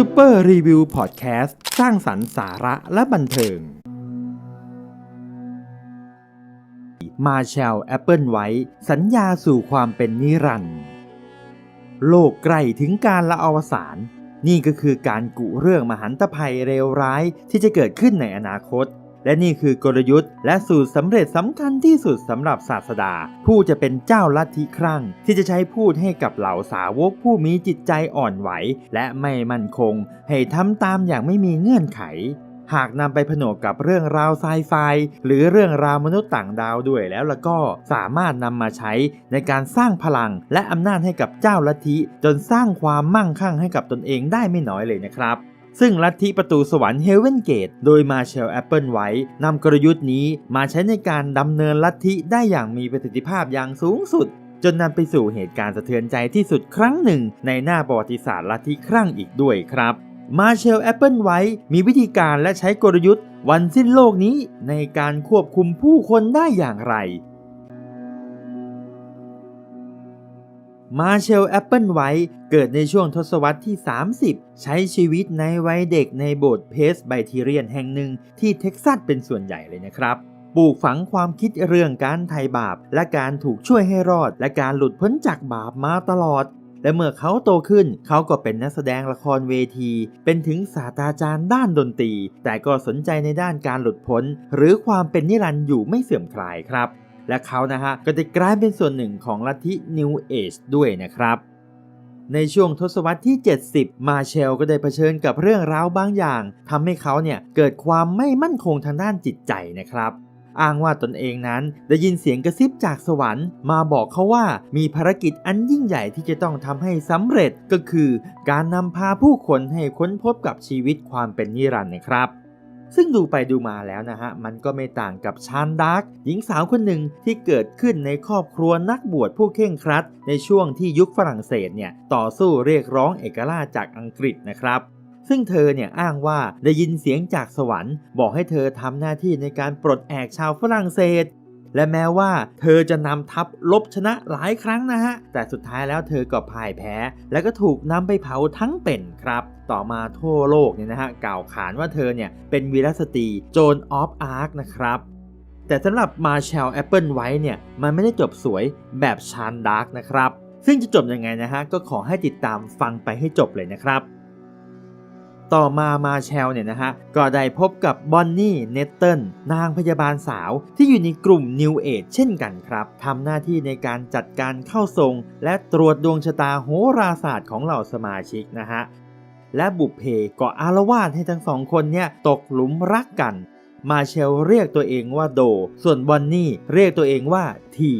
ซูเปอร์รีวิวพอดแคสต์สร้างสรรค์สาระและบันเทิง มาแชลแอปเปิลไว้สัญญาสู่ความเป็นนิรันดร์โลกใกล้ถึงการละอวสานนี่ก็คือการกุเรื่องมหันตภัยเลวร้ายที่จะเกิดขึ้นในอนาคต และนี่คือกลยุทธ์ และสูตรสำเร็จสำคัญที่สุดสำหรับศาสดา ผู้จะเป็นเจ้าลัทธิครั่ง ที่จะใช้พูดให้กับเหล่าสาวกผู้มีจิตใจอ่อนไหว และไม่มั่นคง ให้ทำตามอย่างไม่มีเงื่อนไขหากนำไปผนวกกับเรื่องราวไซไฟ หรือเรื่องราวมนุษย์ต่างดาวด้วยแล้วแล้วก็สามารถนำมาใช้ในการสร้างพลังและอำนาจให้กับเจ้าลัทธิ จนสร้างความมั่งคั่งให้กับตนเองได้ไม่น้อยเลยนะครับ ซึ่งลัทธิประตูสวรรค์เฮเวนเกตโดยมาเชลแอปเปิลไว้นำกลยุทธ์นี้มาใช้ในการดำเนินลัทธิได้อย่างมีประสิทธิภาพอย่างสูงสุด จนนำไปสู่เหตุการณ์สะเทือนใจที่สุดครั้งหนึ่ง ในหน้าประวัติศาสตร์ลัทธิครั้งอีกด้วยครับมาเชลแอปเปิลไว้มีวิธีการและใช้กลยุทธ์ วันสิ้นโลกนี้ในการควบคุมผู้คนได้อย่างไร มาเชลแอปเปิลไว้เกิดในช่วงทศวรรษที่ 30 ใช้ชีวิตในวัยเด็กในโบสถ์เพสไบทีเรียนแห่งหนึ่งที่เท็กซัสเป็นส่วนใหญ่เลยนะครับ ปลูกฝังความคิดเรื่องการไถ่บาป และการถูกช่วยให้รอด และการหลุดพ้นจากบาปมาตลอด และเมื่อเขาโตขึ้น เขาก็เป็นนักแสดงละครเวที เป็นถึงศาสตราจารย์ด้านดนตรี แต่ก็สนใจในด้านการหลุดพ้น หรือความเป็นนิรันดร์อยู่ไม่เสื่อมคลายครับ และเขานะฮะก็จะกลายเป็นส่วนหนึ่งของลัทธิ New Age ด้วยนะครับในช่วงทศวรรษที่ 70 มาเชลก็ได้เผชิญกับเรื่องราวบางอย่างทำให้เขาเนี่ยเกิดความไม่มั่นคงทางด้านจิตใจนะครับ อ้างว่าตนเองนั้นได้ยินเสียงกระซิบจากสวรรค์ มาบอกเขาว่ามีภารกิจอันยิ่งใหญ่ที่จะต้องทำให้สำเร็จก็คือ การนำพาผู้คนให้ค้นพบกับชีวิตความเป็นนิรันดร์นะครับ ซึ่งดูไปดูมาแล้วนะฮะ มันก็ไม่ต่างกับชานดาร์กหญิงสาวคนหนึ่งที่เกิดขึ้นในครอบครัวนักบวชผู้เข่งครัด ในช่วงที่ยุคฝรั่งเศสเนี่ยต่อสู้เรียกร้องเอกราชจากอังกฤษนะครับซึ่งเธอเนี่ยอ้างว่าได้ยินเสียงจากสวรรค์ บอกให้เธอทำหน้าที่ในการปลดแอกชาวฝรั่งเศส และแม้ว่าเธอจะนำทัพลบชนะหลายครั้งนะฮะ แต่สุดท้ายแล้วเธอก็พ่ายแพ้ และก็ถูกนำไปเผาทั้งเป็นครับ ต่อมาทั่วโลกเนี่ยนะฮะกล่าวขานว่าเธอเนี่ยเป็นวีรสตรีโจนออฟอาร์คนะครับแต่สำหรับมาแชลแอปเปิลไว้เนี่ยมันไม่ได้จบสวยแบบชานดาร์กนะครับ ซึ่งจะจบยังไงนะฮะก็ขอให้ติดตามฟังไปให้จบเลยนะครับ ต่อมามาแชลเนี่ยนะฮะก็ได้พบกับบอนนี่เนตเติลนางพยาบาลสาวที่อยู่ในกลุ่ม New Age เช่นกันครับทำหน้าที่ในการจัดการเข้าทรง และตรวจดวงชะตาโหราศาสตร์ของเหล่าสมาชิกนะฮะและบุพเพก็อารวาสให้ทั้งสองคนเนี่ยตกหลุมรักกัน มาเชลเรียกตัวเองว่าโด ส่วนบอนนี่เรียกตัวเองว่าที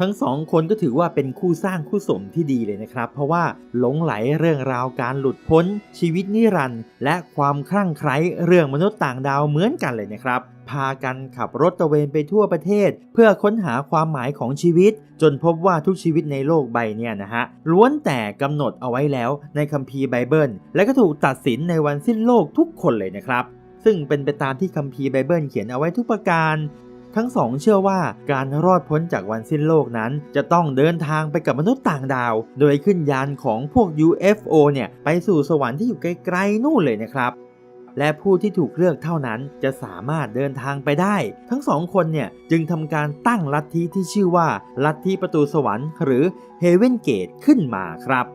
ทั้งสองคนก็ถือว่าเป็นคู่สร้างคู่สมที่ดีเลยนะครับ เพราะว่าหลงไหลเรื่องราวการหลุดพ้น ชีวิตนิรันดร์และความคลั่งไคล้เรื่องมนุษย์ต่างดาวเหมือนกันเลยนะครับพากันขับรถตระเวนไปทั่วประเทศ เพื่อค้นหาความหมายของชีวิต จนพบว่าทุกชีวิตในโลกใบเนี่ยนะฮะล้วนแต่กำหนดเอาไว้แล้วในคัมภีร์ไบเบิล และก็ถูกตัดสินในวันสิ้นโลกทุกคนเลยนะครับ ซึ่งเป็นไปตามที่คัมภีร์ไบเบิลเขียนเอาไว้ทุกประการ ทั้งสองเชื่อว่าการรอดพ้นจากวันสิ้นโลกนั้น จะต้องเดินทางไปกับมนุษย์ต่างดาว โดยขึ้นยานของพวก UFO เนี่ยไปสู่สวรรค์ที่อยู่ไกลๆนู่นเลยนะครับและผู้ที่ถูกเลือกเท่านั้นจะสามารถเดินทางไปได้ ทั้งสองคนเนี่ยจึงทำการตั้งลัทธิที่ชื่อว่า ลัทธิประตูสวรรค์ หรือ Heaven Gate ขึ้นมาครับ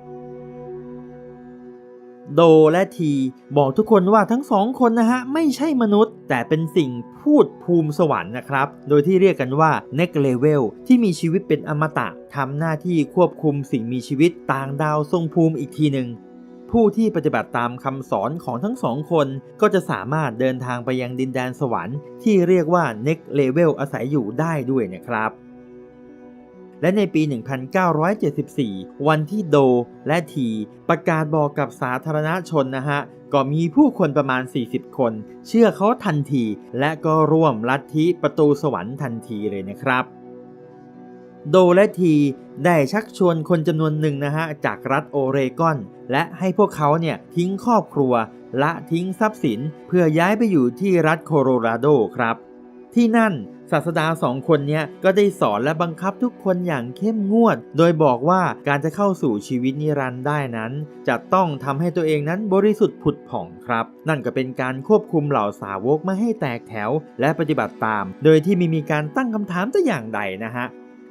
โดและทีบอกทุกคนว่าทั้งสองคนนะฮะไม่ใช่มนุษย์ แต่เป็นสิ่งพูดภูมิสวรรค์นะครับ โดยที่เรียกกันว่า Next Level ที่มีชีวิตเป็นอมตะทำหน้าที่ควบคุมสิ่งมีชีวิตต่างดาวทรงภูมิอีกทีหนึ่งผู้ที่ปฏิบัติตามคำสอนของทั้งสองคนก็จะสามารถเดินทางไปยังดินแดนสวรรค์ที่เรียกว่า Next Level อาศัยอยู่ได้ด้วยนะครับ และในปี 1974 วันที่โดและทีประกาศบอกกับสาธารณชนนะฮะ ก็มีผู้คนประมาณ 40 คน เชื่อเขาทันที และก็ร่วมลัทธิประตูสวรรค์ทันทีเลยนะครับ โดและทีได้ชักชวนคนจำนวนหนึ่งนะฮะ จากรัฐโอเรกอน และให้พวกเขาเนี่ยทิ้งครอบครัว ละทิ้งทรัพย์สิน เพื่อย้ายไปอยู่ที่รัฐโคโลราโดครับ ที่นั่นศาสดาสองคนนี้ก็ได้สอนและบังคับทุกคนอย่างเข้มงวด โดยบอกว่าการจะเข้าสู่ชีวิตนิรันดร์ได้นั้น จะต้องทำให้ตัวเองนั้นบริสุทธิ์ผุดผ่องครับ นั่นก็เป็นการควบคุมเหล่าสาวกไม่ให้แตกแถว และปฏิบัติตาม โดยที่ไม่มีการตั้งคำถามแต่อย่างใดนะฮะ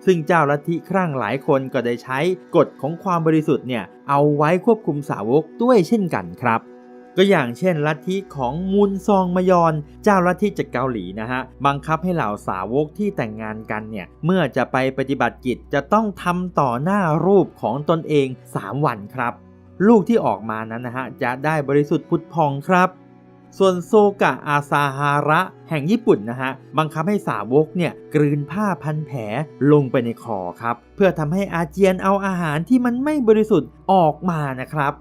ซึ่งเจ้าลัทธิครั่งหลายคนก็ได้ใช้กฎของความบริสุทธิ์เนี่ยเอาไว้ควบคุมสาวกด้วยเช่นกันครับ ก็อย่างเช่นลัทธิของมุนซองมยอน เจ้าลัทธิจากเกาหลีนะฮะ บังคับให้เหล่าสาวกที่แต่งงานกันเนี่ย เมื่อจะไปปฏิบัติกิจจะต้องทำต่อหน้ารูปของตนเอง 3 วันครับ ลูกที่ออกมานั้นนะฮะ จะได้บริสุทธิ์พุทธพองครับ ส่วนโซกะอาซาฮาระ แห่งญี่ปุ่นนะฮะ บังคับให้สาวกเนี่ยกลืนผ้าพันแผลลงไปในคอครับ เพื่อทำให้อาเจียนเอาอาหารที่มันไม่บริสุทธิ์ออกมานะครับ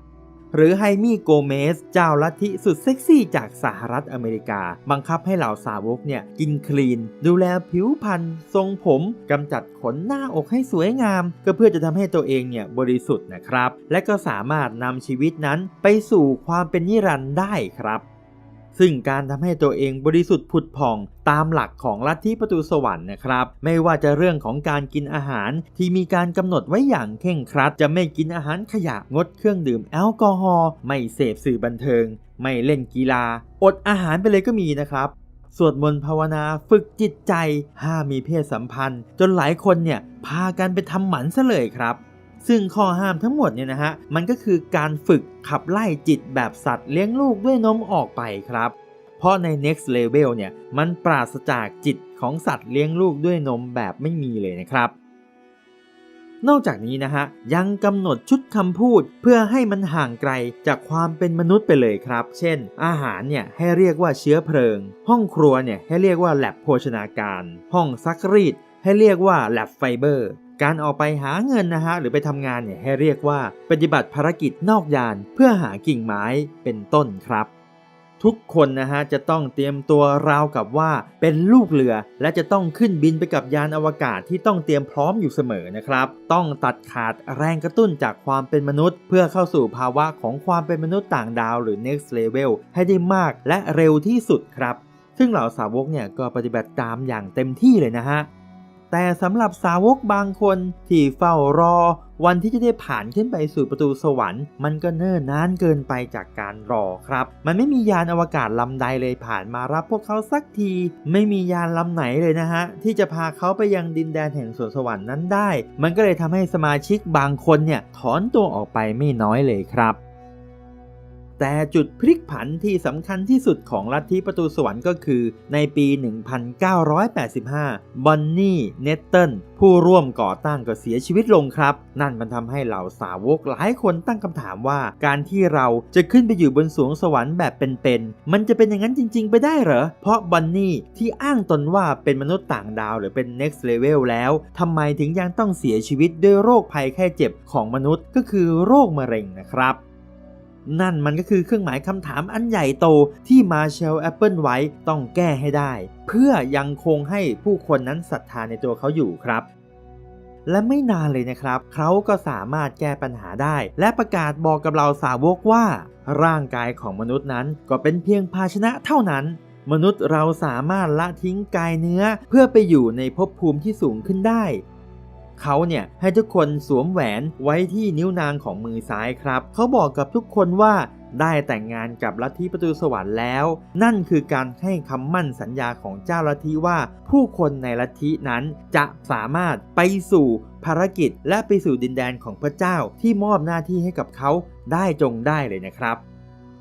หรือไฮมี่โกเมสเจ้าลัทธิสุดเซ็กซี่จากสหรัฐอเมริกา บังคับให้เหล่าสาวกเนี่ยกินคลีน ดูแลผิวพรรณทรงผมกำจัดขนหน้าอกให้สวยงาม ก็เพื่อจะทำให้ตัวเองเนี่ยบริสุทธิ์นะครับ และก็สามารถนำชีวิตนั้นไปสู่ความเป็นนิรันดร์ได้ครับ ซึ่งการทำให้ตัวเองบริสุทธิ์ผุดผ่องตามหลักของลัทธิประตูสวรรค์นะครับ ไม่ว่าจะเรื่องของการกินอาหารที่มีการกำหนดไว้อย่างเคร่งครัด จะไม่กินอาหารขยะงดเครื่องดื่มแอลกอฮอล์ไม่เสพสื่อบันเทิง ไม่เล่นกีฬา อดอาหารไปเลยก็มีนะครับสวดมนต์ภาวนาฝึกจิตใจห้ามมีเพศสัมพันธ์ จนหลายคนเนี่ยพากันไปทำหมันซะเลยครับ ซึ่งข้อห้ามทั้งหมดเนี่ยนะฮะมันก็คือการฝึกขับไล่จิตแบบสัตว์เลี้ยงลูกด้วยนมออกไปครับ เพราะใน next level เนี่ยมันปราศจากจิตของสัตว์เลี้ยงลูกด้วยนมแบบไม่มีเลยนะครับ นอกจากนี้นะฮะยังกำหนดชุดคำพูดเพื่อให้มันห่างไกลจากความเป็นมนุษย์ไปเลยครับ เช่น อาหารเนี่ยให้เรียกว่าเชื้อเพลิง ห้องครัวเนี่ยให้เรียกว่าแลบโภชนาการ ห้องซักรีดให้เรียกว่าแลบไฟเบอร์ การออกไปหาเงินนะฮะหรือไปทำงานเนี่ยให้เรียกว่าปฏิบัติภารกิจนอกยานเพื่อหากิ่งไม้เป็นต้นครับ ทุกคนนะฮะจะต้องเตรียมตัวราวกับว่าเป็นลูกเรือ และจะต้องขึ้นบินไปกับยานอวกาศที่ต้องเตรียมพร้อมอยู่เสมอนะครับ ต้องตัดขาดแรงกระตุ้นจากความเป็นมนุษย์ เพื่อเข้าสู่ภาวะของความเป็นมนุษย์ต่างดาวหรือ next level ให้ได้มากและเร็วที่สุดครับ ซึ่งเหล่าสาวกเนี่ยก็ปฏิบัติตามอย่างเต็มที่เลยนะฮะ แต่สำหรับสาวกบางคนที่เฝ้ารอ วันที่จะได้ผ่านขึ้นไปสู่ประตูสวรรค์ มันก็เนิ่นนานเกินไปจากการรอครับ มันไม่มียานอวกาศลำใดเลยผ่านมารับพวกเขาสักที ไม่มียานลำไหนเลยนะฮะ ที่จะพาเขาไปยังดินแดนแห่งสวนสวรรค์นั้นได้ มันก็เลยทำให้สมาชิกบางคนเนี่ยถอนตัวออกไปไม่น้อยเลยครับ แต่จุดพลิกผันที่สำคัญที่สุดของลัทธิประตูสวรรค์ก็คือ ในปี 1985 บอนนี่ เนตเติลผู้ร่วมก่อตั้งก็เสียชีวิตลงครับ นั่นมันทำให้เหล่าสาวกหลายคนตั้งคำถามว่า การที่เราจะขึ้นไปอยู่บนสวงสวรรค์แบบเป็นๆ มันจะเป็นอย่างนั้นจริง ๆ ไปได้เหรอ เพราะบอนนี่ที่อ้างตนว่าเป็นมนุษย์ต่างดาวหรือเป็น next level แล้วทำไมถึงยังต้องเสียชีวิตด้วยโรคภัยแค่เจ็บของมนุษย์ก็คือโรคมะเร็งนะครับ นั่นมันก็คือเครื่องหมายคำถามอันใหญ่โตที่มาเชลแอปเปิลไว้ต้องแก้ให้ได้ เพื่อยังคงให้ผู้คนนั้นศรัทธาในตัวเขาอยู่ครับและไม่นานเลยนะครับ เขาก็สามารถแก้ปัญหาได้ และประกาศบอกกับเราสาวกว่า ร่างกายของมนุษย์นั้นก็เป็นเพียงภาชนะเท่านั้น มนุษย์เราสามารถละทิ้งกายเนื้อ เพื่อไปอยู่ในภพภูมิที่สูงขึ้นได้ เขาเนี่ยให้ทุกคนสวมแหวนไว้ที่นิ้วนางของมือซ้ายครับ เขาบอกกับทุกคนว่าได้แต่งงานกับลัทธิประตูสวรรค์แล้ว นั่นคือการให้คำมั่นสัญญาของเจ้าลัทธิว่า ผู้คนในลัทธินั้นจะสามารถไปสู่ภารกิจ และไปสู่ดินแดนของพระเจ้าที่มอบหน้าที่ให้กับเขาได้จงได้เลยนะครับ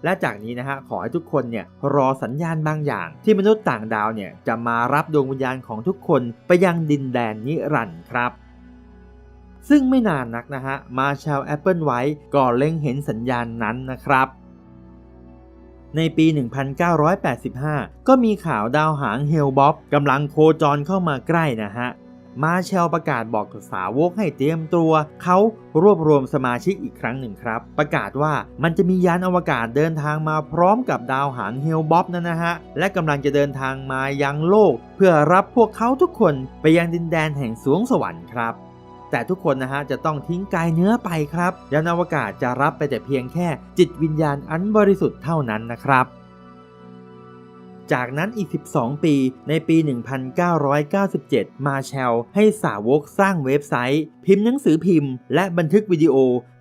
และจากนี้นะฮะขอให้ทุกคนเนี่ยรอสัญญาณบางอย่าง ที่มนุษย์ต่างดาวเนี่ยจะมารับดวงวิญญาณของทุกคนไปยังดินแดนนิรันดร์ครับ ซึ่งไม่นานนักนะฮะมาชาวแอปเปิลไว้ก็เล็งเห็นสัญญาณนั้นนะครับ ในปี 1985 ก็มีข่าวดาวหางเฮลบ็อบกำลังโคจรเข้ามาใกล้นะฮะมาเชลประกาศบอกสาวกให้เตรียมตัว เขารวบรวมสมาชิกอีกครั้งหนึ่งครับ ประกาศว่ามันจะมียานอวกาศเดินทางมาพร้อมกับดาวหางเฮลบ็อบนั่นนะฮะ และกำลังจะเดินทางมายังโลก เพื่อรับพวกเขาทุกคนไปยังดินแดนแห่งสวงสวรรค์ครับ แต่ทุกคนนะฮะจะต้องทิ้งกายเนื้อไปครับยานอวกาศจะรับไปแต่เพียงแค่จิตวิญญาณอันบริสุทธิ์เท่านั้นนะครับจากนั้นอีก 12 ปี ในปี 1997 มาแชล ให้สาวกสร้างเว็บไซต์ พิมพ์หนังสือพิมพ์ และบันทึกวิดีโอ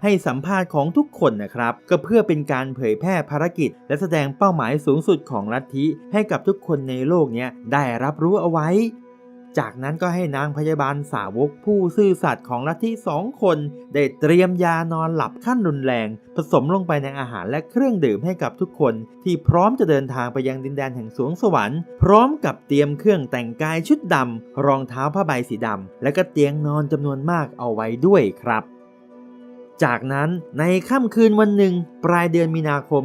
ให้สัมภาษณ์ของทุกคนนะครับ ก็เพื่อเป็นการเผยแพร่ภารกิจ และแสดงเป้าหมายสูงสุดของลัทธิ ให้กับทุกคนในโลกนี้ได้รับรู้เอาไว้ จากนั้นก็ให้นางพยาบาลสาวกผู้ซื่อสัตย์ของลัทธิสองคน ได้เตรียมยานอนหลับขั้นรุนแรง ผสมลงไปในอาหารและเครื่องดื่มให้กับทุกคน ที่พร้อมจะเดินทางไปยังดินแดนแห่งสวงสวรรค์ พร้อมกับเตรียมเครื่องแต่งกายชุดดำรองเท้าผ้าใบสีดำและก็เตียงนอนจำนวนมากเอาไว้ด้วยครับจากนั้นในค่ำคืนวันหนึ่ง ปลายเดือนมีนาคม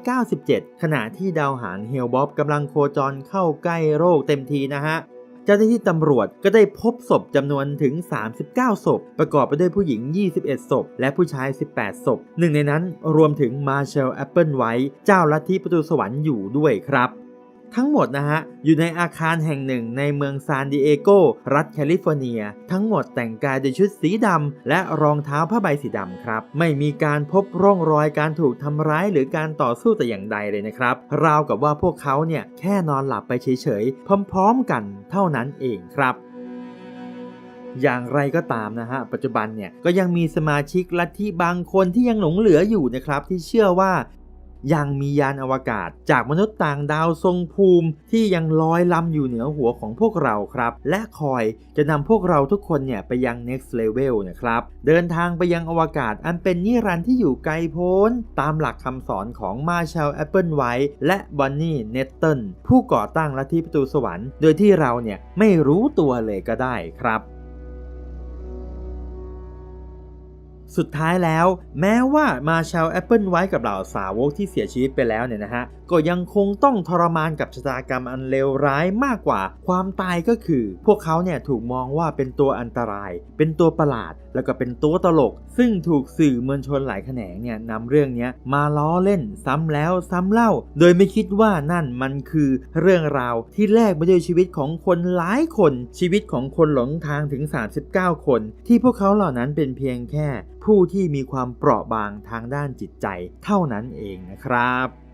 1997 ขณะที่ดาวหางเฮลบ๊อบกำลังโคจรเข้าใกล้โรคเต็มทีนะฮะ เจ้าหน้าที่ตำรวจก็ได้พบศพจำนวนถึง 39 ศพ ประกอบไปด้วยผู้หญิง 21 ศพ และผู้ชาย 18 ศพ หนึ่งในนั้นรวมถึงมาเชลแอปเปิลไวท์เจ้าลัทธิประตูสวรรค์อยู่ด้วยครับ ทั้งหมดนะฮะ อยู่ในอาคารแห่งหนึ่งในเมืองซานดิเอโก รัฐแคลิฟอร์เนีย ทั้งหมดแต่งกายด้วยชุดสีดำ และรองเท้าผ้าใบสีดำครับ ไม่มีการพบร่องรอยการถูกทำร้ายหรือการต่อสู้แต่อย่างใดเลยนะครับ ราวกับว่าพวกเขาเนี่ย แค่นอนหลับไปเฉยๆ พร้อมๆกันเท่านั้นเองครับอย่างไรก็ตามนะฮะ ปัจจุบันเนี่ยก็ยังมีสมาชิกลัทธิบางคนที่ยังหลงเหลืออยู่นะครับ ที่เชื่อว่า ยังมียานอวกาศ จากมนุษย์ต่างดาวทรงภูมิ ที่ยังลอยลำอยู่เหนือหัวของพวกเราครับ และคอยจะนำพวกเราทุกคนเนี่ยไปยัง next level นะครับ เดินทางไปยังอวกาศอันเป็นนิรันดร์ที่อยู่ไกลโพ้น ตามหลักคำสอนของมาร์ชลแอปเปิลไวท์และบอนนี่เนตเติลผู้ก่อตั้งลัทธิประตูสวรรค์ โดยที่เราเนี่ยไม่รู้ตัวเลยก็ได้ครับ สุดท้ายแล้ว แม้ว่ามาชาลแอปเปิลไว้กับเหล่าสาวกที่เสียชีวิตไปแล้วเนี่ยนะฮะ ก็ยังคงต้องทรมานกับชะตากรรมอันเลวร้ายมากกว่า ความตายก็คือ พวกเขาเนี่ยถูกมองว่าเป็นตัวอันตราย เป็นตัวประหลาด แล้วก็เป็นตัวตลก ซึ่งถูกสื่อมวลชนหลายแขนงเนี่ยนำเรื่องนี้มาล้อเล่นซ้ำแล้วซ้ำเล่า โดยไม่คิดว่านั่นมันคือเรื่องราวที่แลกมาด้วยชีวิตของคนหลายคน ชีวิตของคนหลงทางถึง 39 คน ที่พวกเขาเหล่านั้นเป็นเพียงแค่ ผู้ที่มีความเปราะบางทางด้านจิตใจ เท่านั้นเองนะครับ